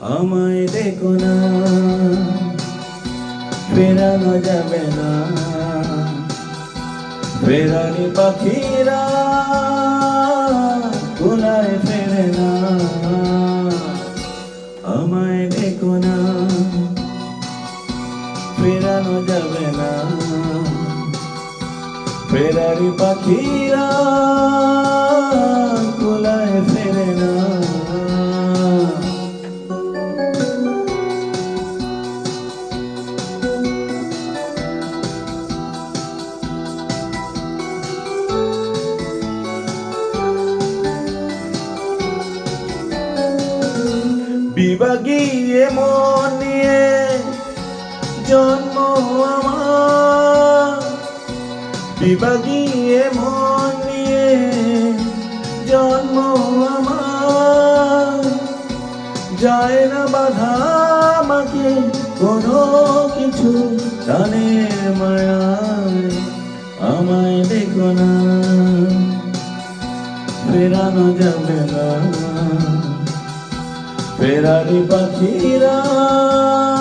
আমায় দেখো না, ফেরানো যাবে না। ফেরানি পাখিরা গোলায় ফেরে না। আমায় দেখো না, ফেরানো যাবে না। ফেরারি পাখিরা বিভাগীয় মন নিয়ে জন্ম আমার। বিভাগীয় মন নিয়ে জন্ম আমার। যায় না বাধা আমাকে কোনো কিছু টানের মায়ায়। আমায় দেখো না, ফেরানো যাবে না। ফেরারি পাখিরা কুলায় ফেরে না